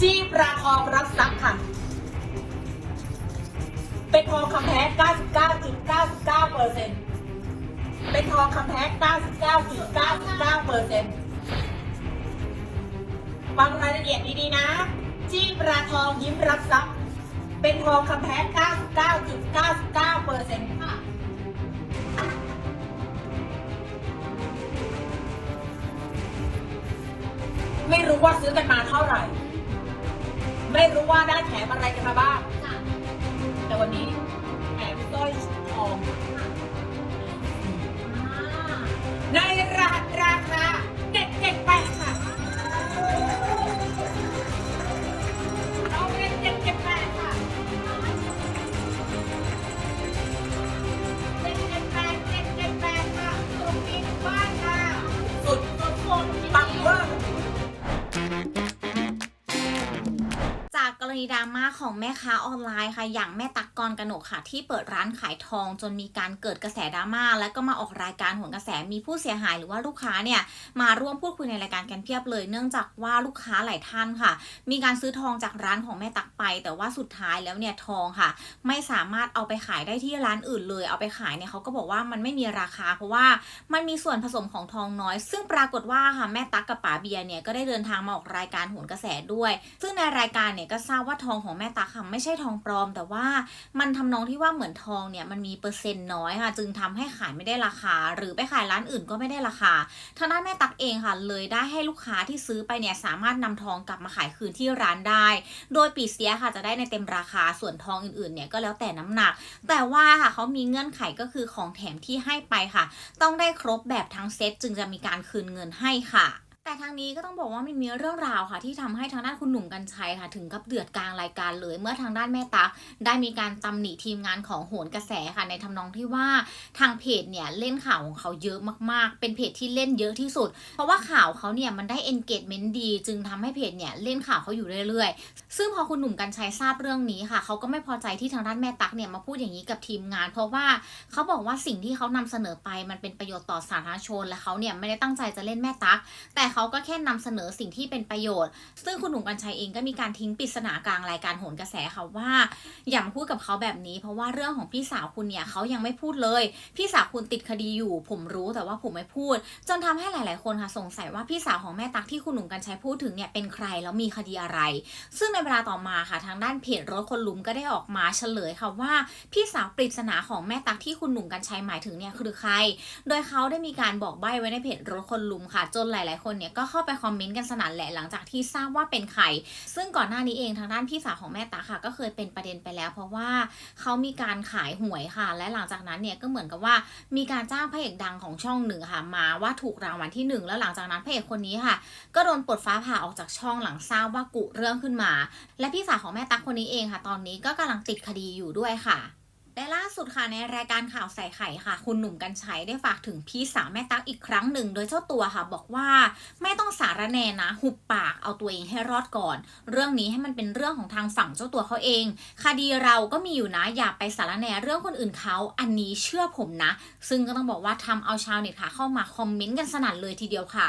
จี้ประคองรับทรัพย์ค่ะ เป็นทองคำแท้ 99.99เปอร์เซ็นต์เป็นทองคำแท้ 99.99เปอร์เซ็นต์ฟังรายละเอียดดีๆนะ จี้ประทองยิ้มรับทรัพย์ เป็นทองคำแท้ 99.99เปอร์เซ็นต์ค่ะไม่รู้ว่าซื้อกันมาเท่าไหร่ ไม่รู้ว่าได้แถมอะไรกันมาบ้าง แต่วันนี้แถมสร้อยทอง ณีดราม่าของแม่ค้าออนไลน์ค่ะ อย่างแม่ตักกรกนกค่ะ ที่เปิดร้านขายทองจนมีการเกิดกระแสดราม่าแล้วก็มาออกรายการโหนกระแสมีผู้เสียหายหรือว่าลูกค้าเนี่ยมาร่วมพูดคุยในรายการกันเพียบเลย เนื่องจากว่าลูกค้าหลายท่านค่ะ มีการซื้อทองจากร้านของแม่ตักไป แต่ว่าสุดท้ายแล้วเนี่ยทองค่ะ ไม่สามารถเอาไปขายได้ที่ร้านอื่นเลย เอาไปขายเนี่ยเขาก็บอกว่ามันไม่มีราคา เพราะว่ามันมีส่วนผสมของทองน้อย ซึ่งปรากฏว่าค่ะแม่ตักกับป๋าเบียร์เนี่ยก็ได้เดินทางมาออกรายการโหนกระแสด้วย ซึ่งในรายการเนี่ยก็ทราบว่าทองของแม่ตักค่ะไม่ใช่ทองปลอม แต่ว่ามันทำนองที่ว่าเหมือนทองเนี่ยมันมีเปอร์เซ็นต์น้อยค่ะ จึงทำให้ขายไม่ได้ราคา หรือไปขายร้านอื่นก็ไม่ได้ราคาทางด้านแม่ตักเองค่ะ เลยได้ให้ลูกค้าที่ซื้อไปเนี่ยสามารถนำทองกลับมาขายคืนที่ร้านได้ โดยปีเสียค่ะจะได้ในเต็มราคาส่วนทองอื่นๆเนี่ยก็แล้วแต่น้ำหนัก แต่ว่าค่ะเขามีเงื่อนไขก็คือของแถมที่ให้ไปค่ะ ต้องได้ครบแบบทั้งเซตจึงจะมีการคืนเงินให้ค่ะ แต่ทางนี้ก็ต้องบอกว่ามันมีเรื่องราวค่ะ ที่ทำให้ทางด้านคุณหนุ่มกัญชัยค่ะ ถึงกับเดือดกลางรายการเลย เมื่อทางด้านแม่ตั๊กได้มีการตำหนิทีมงานของโหนกระแสค่ะ ในทำนองที่ว่าทางเพจเนี่ยเล่นข่าวของเขาเยอะมากๆ เป็นเพจที่เล่นเยอะที่สุด เพราะว่าข่าวเขาเนี่ยมันได้ engagement ดี จึงทำให้เพจเนี่ยเล่นข่าวเขาอยู่เรื่อยๆ ซึ่งพอคุณหนุ่มกัญชัยทราบเรื่องนี้ค่ะเขาก็ไม่พอใจที่ทางด้านแม่ตั๊กเนี่ยมาพูดอย่างนี้กับทีมงาน เพราะว่าเขาบอกว่าสิ่งที่เขานำเสนอไปมันเป็นประโยชน์ต่อสาธารณชน และเขาเนี่ยไม่ได้ตั้งใจจะเล่นแม่ตักแต่เขาก็แค่นำเสนอสิ่งที่เป็นประโยชน์ ซึ่งคุณหนุ่มกัญชัยเองก็มีการทิ้งปริศนากลางรายการโหนกระแสค่ะว่าอย่ามาพูดกับเขาแบบนี้ เพราะว่าเรื่องของพี่สาวคุณเนี่ยเขายังไม่พูดเลย พี่สาวคุณติดคดีอยู่ ผมรู้แต่ว่าผมไม่พูด จนทำให้หลาย ๆ คนค่ะสงสัยว่าพี่สาวของแม่ตั๊กที่คุณหนุ่มกัญชัยพูดถึงเนี่ยเป็นใครแล้วมีคดีอะไร ซึ่งในเวลาต่อมาค่ะทางด้านเพจรถคนลุมก็ได้ออกมาเฉลยค่ะว่าพี่สาวปริศนาของแม่ตั๊กที่คุณหนุ่มกัญชัยหมายถึงเนี่ยคือใคร โดยเขาได้มีการบอกใบ้ไว้ในเพจรถคนลุมค่ะ จนหลาย ๆ คนเนี่ยก็เข้าไปคอมเมนต์กันสนั่นแหละหลังจากที่ทราบว่าเป็นใคร ซึ่งก่อนหน้านี้เองทางด้านพี่สาวของแม่ตาค่ะ ก็เคยเป็นประเด็นไปแล้ว เพราะว่าเขามีการขายหวยค่ะ และหลังจากนั้นเนี่ยก็เหมือนกับว่ามีการจ้างพระเอกดังของช่องหนึ่งค่ะ มาว่าถูกรางวัลที่หนึ่งแล้วหลังจากนั้นพระเอกคนนี้ค่ะ ก็โดนปลดฟ้าผ่าออกจากช่องหลังทราบว่ากุเรื่องขึ้นมา และพี่สาวของแม่ตั๊กคนนี้เองค่ะ ตอนนี้ก็กำลังติดคดีอยู่ด้วยค่ะ และล่าสุดค่ะในรายการข่าวใส่ไข่ค่ะ คุณหนุ่มกัญชัยได้ฝากถึงพี่สาวแม่ตั๊กอีกครั้งหนึ่ง โดยเจ้าตัวค่ะบอกว่าไม่ต้องสารแนนะ หุบปากเอาตัวเองให้รอดก่อน เรื่องนี้ให้มันเป็นเรื่องของทางฝั่งเจ้าตัวเขาเอง คดีเราก็มีอยู่นะอย่าไปสารแนเรื่องคนอื่นเขาอันนี้เชื่อผมนะ ซึ่งก็ต้องบอกว่าทำเอาชาวเน็ตค่ะเข้ามาคอมเมนต์กันสนั่นเลยทีเดียวค่ะ